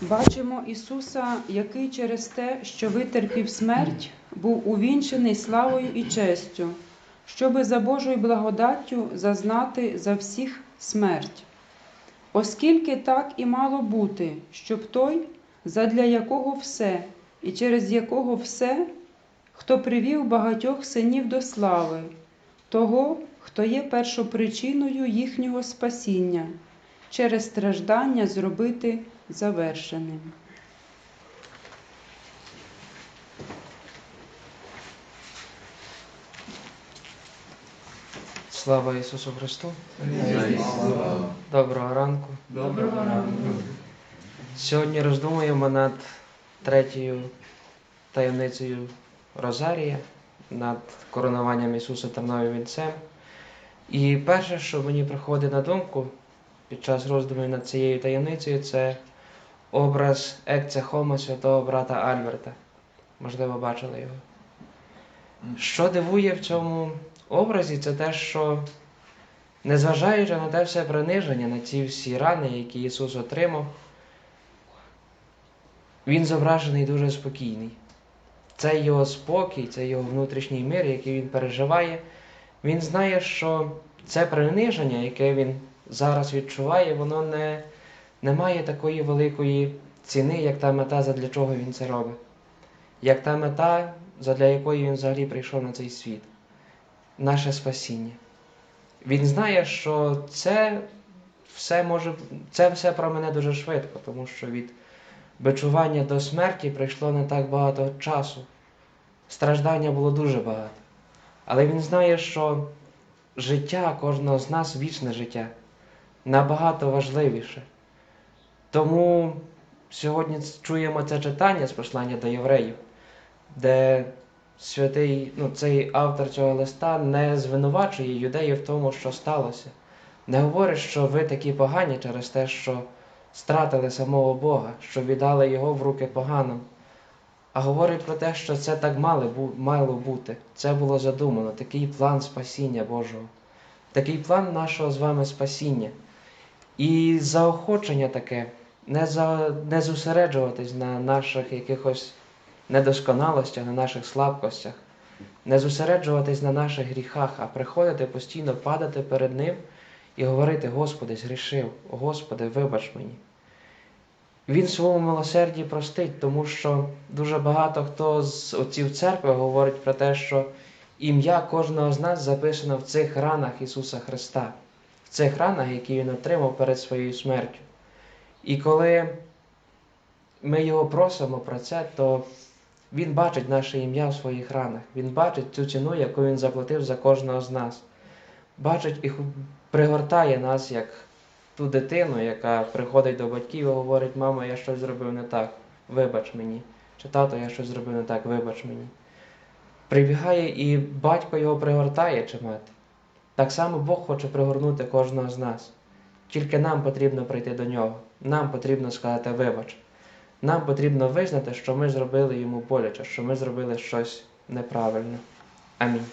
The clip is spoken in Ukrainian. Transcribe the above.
Бачимо Ісуса, який через те, що витерпів смерть, був увінчений славою і честю, щоби за Божою благодаттю зазнати за всіх смерть. Оскільки так і мало бути, щоб той, задля якого все, і через якого все, хто привів багатьох синів до слави, того, хто є першопричиною їхнього спасіння, через страждання зробити завершеним. Слава Ісусу Христу! Доброго ранку. Доброго ранку. Сьогодні роздумуємо над третьою таємницею Розарія, над коронуванням Ісуса Терновим Вінцем. І перше, що мені приходить на думку під час роздумів над цією таємницею, це образ Екце Хома святого брата Альберта. Можливо, бачили його. Що дивує в цьому образі, це те, що незважаючи на те все приниження, на ці всі рани, які Ісус отримав, Він зображений дуже спокійний. Це його спокій, це його внутрішній мир, який він переживає. Він знає, що це приниження, яке він зараз відчуває, воно не, не має такої великої ціни, як та мета, задля чого він це робить. Як та мета, задля якої він взагалі прийшов на цей світ. Наше спасіння. Він знає, що це все може, це все про мене дуже швидко, тому що від бичування до смерті прийшло не так багато часу. Страждання було дуже багато. Але він знає, що життя кожного з нас вічне життя набагато важливіше. Тому сьогодні чуємо це читання з послання до євреїв, де святий, ну, цей автор цього листа не звинувачує юдеїв в тому, що сталося. Не говорить, що ви такі погані через те, що стратили самого Бога, що віддали Його в руки поганим. А говорить про те, що це так мало, бути. Це було задумано, такий план спасіння Божого, такий план нашого з вами спасіння. І заохочення таке не, за, не зосереджуватись на наших якихось недосконалостях, на наших слабкостях, не зосереджуватись на наших гріхах, а приходити постійно падати перед Ним і говорити: Господи, згрішив, Господи, вибач мені. Він своєму милосерді простить, тому що дуже багато хто з отців церкви говорить про те, що ім'я кожного з нас записано в цих ранах Ісуса Христа, в цих ранах, які Він отримав перед своєю смертю. І коли ми його просимо про це, то Він бачить наше ім'я в своїх ранах. Він бачить цю ціну, яку Він заплатив за кожного з нас. Бачить і пригортає нас як ту дитину, яка приходить до батьків і говорить, мама, я щось зробив не так, вибач мені. Чи тато, я щось зробив не так, вибач мені. Прибігає і батько його пригортає чи мати. Так само Бог хоче пригорнути кожного з нас. Тільки нам потрібно прийти до нього. Нам потрібно сказати вибач. Нам потрібно визнати, що ми зробили йому боляче, що ми зробили щось неправильно. Амінь.